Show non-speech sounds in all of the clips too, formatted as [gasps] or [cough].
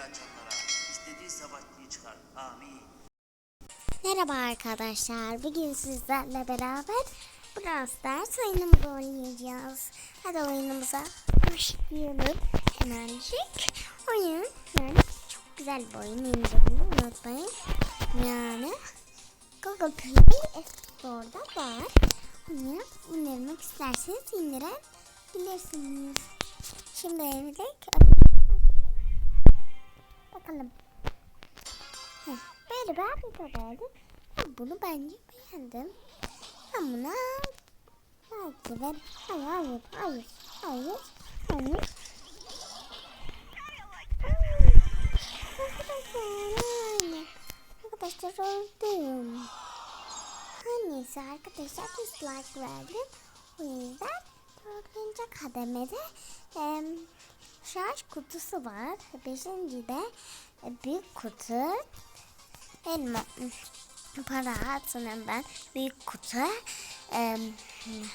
açanlara istediği savaşçıyı çıkar. Amin. Merhaba arkadaşlar. Bugün sizlerle beraber Brawl Stars oyunumuzu oynayacağız. Hadi oyunumuza başlayalım. Hemencik. Oyun yani çok güzel bir oyun. İndirmeyi unutmayın. Yani Google Play Store'da var. Onu indirmek isterseniz indirebilirsiniz. Şimdi evlilik Bakalım. Böyle bir videodaydım. Ben bunu bence beğendim. Ben belki de hayır hayır hayır hayır hayır. Arkadaşlar öldüm. Her neyse arkadaşlar dislike verdim. O yüzden dördüncü kademede em, şarj kutusu var. Beşinci de e, büyük kutu. Elma para hatırlıyorum ben. Büyük kutu. E,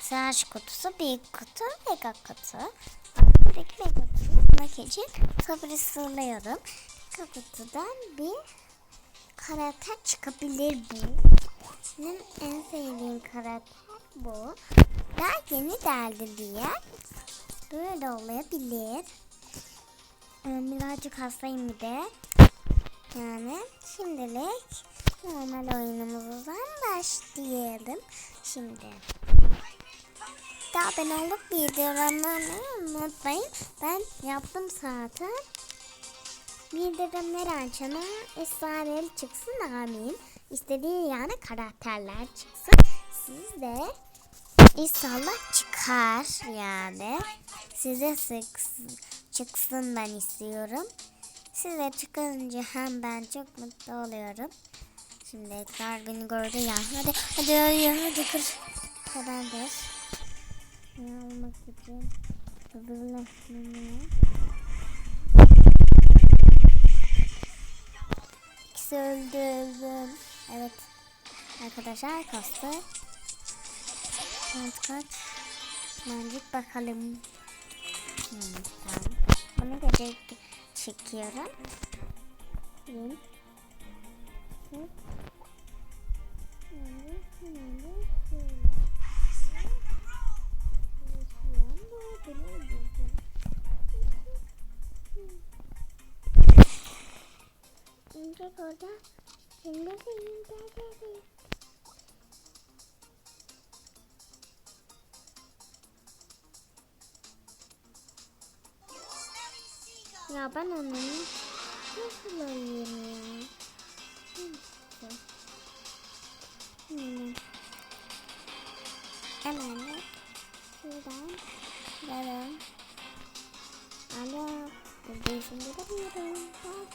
şarj kutusu, büyük kutu, mega kutu. Buradaki mega kutuyu bulmak için sabırsızlıyorum. Mega kutudan bir karakter çıkabilir bu. Benim en sevdiğim karakter bu. Daha yeni geldi diye böyle olabilir. Ee, Birazcık hastayım bir de. Yani şimdilik normal oyunumuzdan başlayalım. Şimdi. Daha ben olup bildirimleri unutmayın. Ben yaptım zaten. Bildirimleri açana esrareli çıksın amin. İstediği yani karakterler çıksın. Siz de İnşallah çıkar yani. Size sıksın, çıksın ben istiyorum. Size çıkınca hem ben çok mutlu oluyorum. Şimdi Edgar beni gördü ya. Hadi hadi hadi hadi kır. Kadardır. Ne almak için hazırlanmaya. İkisi öldü öldü. Evet. Arkadaşlar kastı. Kaç kaç. Mancık bakalım. Hmm, tamam. Bunu da çek- çekiyorum. Bir. iki, Şimdi, şimdi, şöyle. Çalışıyorum. Bu bunu öldürdüm. İnecek orada. Şimdi de Ya ben onu nasıl alayım ya? Hmm. Hemen şuradan gidelim. Alo. Burada şimdi de buyurun. Bak.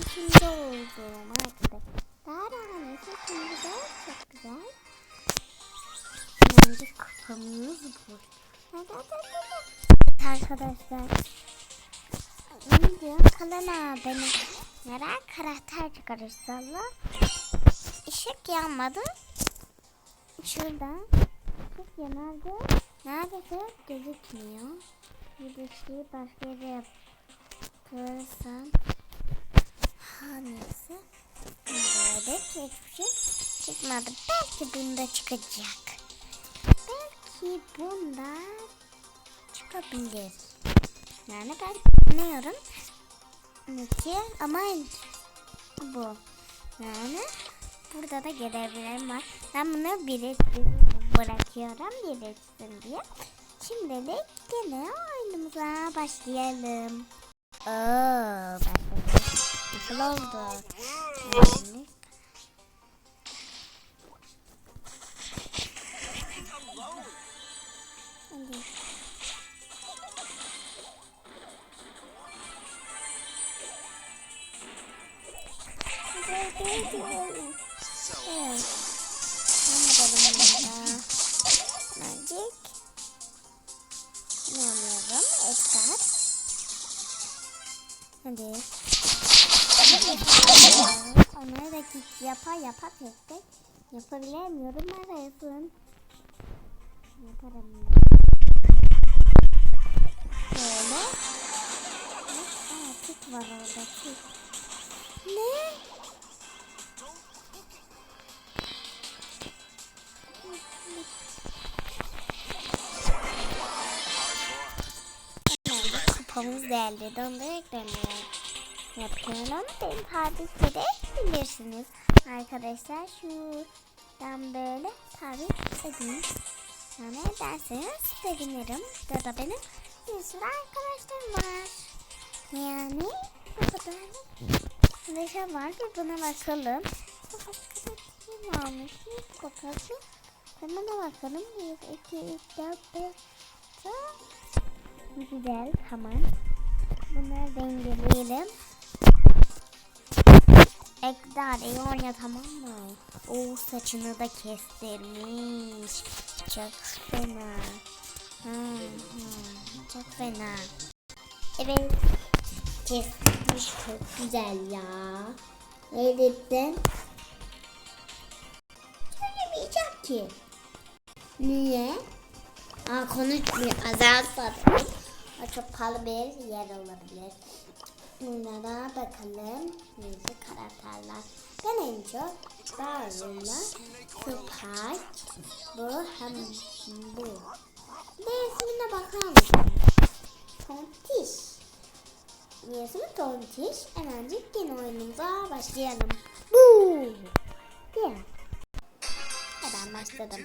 İkinci oldum arkadaşlar. Daha daha neyse şimdi de çok Bence kafamız bu. Arkadaşlar. Ne diyor? Kalana beni. Neren karakter çıkar inşallah. Işık yanmadı. Şurada. Işık yanardı. Neredeyse gözükmüyor. Bir de şeyi başka yere yaparsam. Ha neyse. Böyle hiçbir şey çıkmadı. Belki bunda çıkacak. Belki bunda çıkabilir. Yani ben bilmiyorum. Ki ama bu. Yani burada da görevlerim var. Ben bunu biriktirip bırakıyorum biriksin diye. Şimdilik gene oyunumuza başlayalım. Oo, başladık. Nasıl oldu? Yani Magic. Ne alıyorum? Edgar. Hadi. Onları da git yapa yapa tek tek yapabilirim. Yorumlara yazın. Yaparım ya. Böyle. Aa tut var orada tut. Ne? Kupamız geldi. Döndürerek dönüyor. Yapıyorum. Beni takip edebilirsiniz. Arkadaşlar şuradan böyle tabi edin. Yani ederseniz sevinirim. Burada benim bir sürü arkadaşlarım var. Yani bu kadar arkadaşlar var ve buna bakalım. Kim almış? Kopası. Hemen bakalım. 1, 2, 3, 4, 5, Güzel, tamam. Bunları dengeleyelim. Ekdar iyi oyna tamam mı? O saçını da kestirmiş. Çok fena. Hmm, hmm, çok fena. Evet. Kestirmiş çok güzel ya. Ne dedin? Söylemeyeceğim ki. Niye? Aa konuşmuyor. Azaltmadım. Çok pahalı bir yer olabilir. Bunlara bakalım. Neyse karakterler. Ben en çok Barla, Spike, bu hem bu. De ismine bakar mısın? Tontiş. İsmi Tontiş. Hemencik yeni oyunumuza başlayalım. Bu. Diğer. Hemen başladım.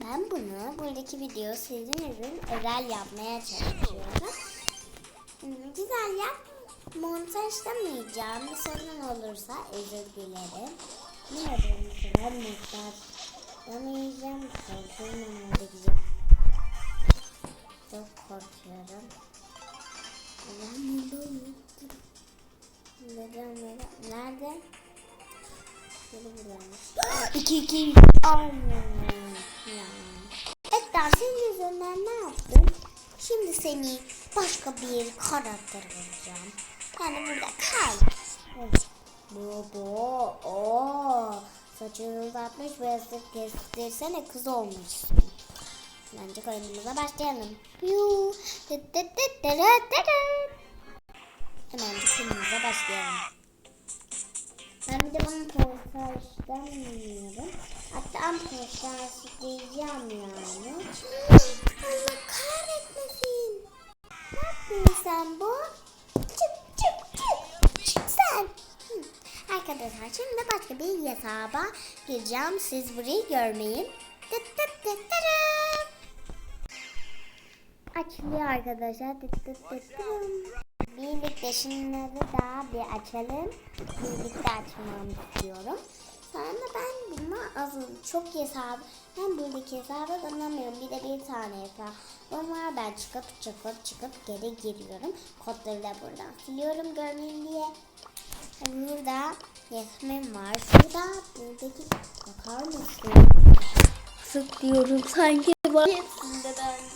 Ben bunu buradaki video sizin için özel yapmaya çalışıyorum. Hmm, Güzel yap. Montajlamayacağım. Bir sorun olursa özür dilerim. Ne yapayım mesela montajlamayacağım. Korkuyorum orada güzel. Çok korkuyorum. Burada yoktur. Neden neden? Nerede? Şöyle buradaymış. İki iki. Aynen. Ektar senin yüzünden ne yaptın? Şimdi seni başka bir karakter bulacağım. Yani burada. Bu bu. Oo. Saçını uzatmış sırt kestirsene kız olmuşsun. Bence oyunumuza başlayalım. Hemen oyunumuza başlayalım. Ben bir de bunu konuşamıyorum. Hatta konuşması diyeceğim yani. Allah kahretmesin. Ne yapıyorsun sen bu? Çık çık çık. Çık sen. Hı. Arkadaşlar şimdi başka bir hesaba gireceğim. Siz burayı görmeyin. Tıt tıt tıt tırım. Açılıyor arkadaşlar. Tıt tıt tıt tırım. Birlikte şunları daha bir açalım. Birlikte açmamı istiyorum. Sonra ben buna azım. Çok hesabı. Ben buradaki hesabı anlamıyorum. Bir de bir tane hesabım var. Ben çıkıp çıkıp çıkıp geri giriyorum. Kodları da buradan siliyorum görmeyin diye. Burada resmim var. Şurada buradaki bakar mısın? Sık sanki var. Hepsinde ben.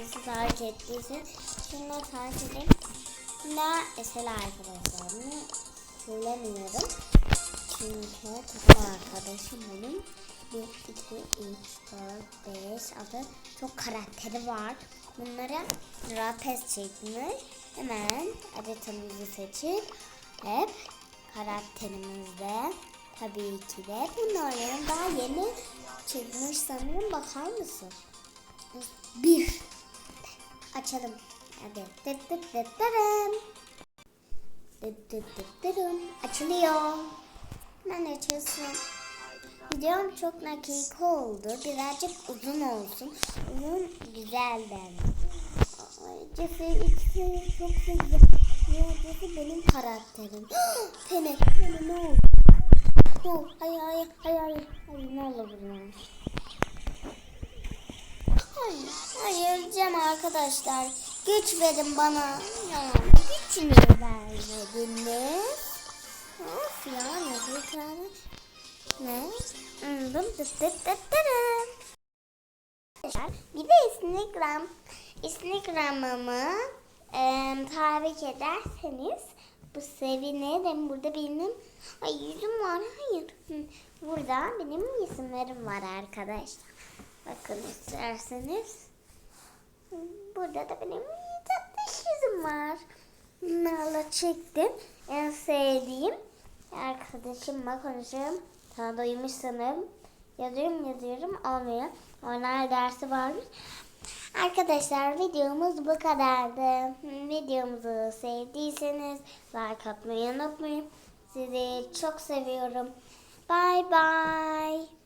Nasıl fark ettiyse şunu fark edeyim. Ne mesela arkadaşlar bunu söylemiyorum. Çünkü takım arkadaşım benim. 1, 2, 3, 4, 5, 6 çok karakteri var. Bunları rapes çekmiş. Hemen haritamızı seçip hep karakterimizde tabii ki de bunların daha yeni çıkmış sanırım bakar mısın? Bir. Açalım. Hadi. Tıt tıt tıt tırım. Tıt tıt tıt tırım. Açılıyor. Ben açılsın. Videom çok dakika oldu. Birazcık uzun olsun. Uzun güzel bence. Cesi ikisi çok güzel. Cesi benim karakterim. [gasps] Pene. Pene ne oldu? Hayır hayır hayır hayır. Hayır ne olur bunlar. Hayır, hayır Cem arkadaşlar. Güç verin bana. Ya, niye vermediniz? Of ya ne bir tane. Ne? Hmm, dım dıt dıt dıt dırım. Bir de Instagram, Instagram'ımı e, takip ederseniz Bu sevinerim. Burada benim ay yüzüm var. Hayır. Burada benim isimlerim var arkadaşlar. Bakın isterseniz. Burada da benim tatlış yüzüm var. Bunlarla çektim. En sevdiğim arkadaşımla konuşuyorum. Sana duymuş sanırım. Yazıyorum yazıyorum olmuyor. Onlar dersi varmış. Arkadaşlar videomuz bu kadardı. Videomuzu sevdiyseniz like atmayı unutmayın. Sizi çok seviyorum. Bye bye.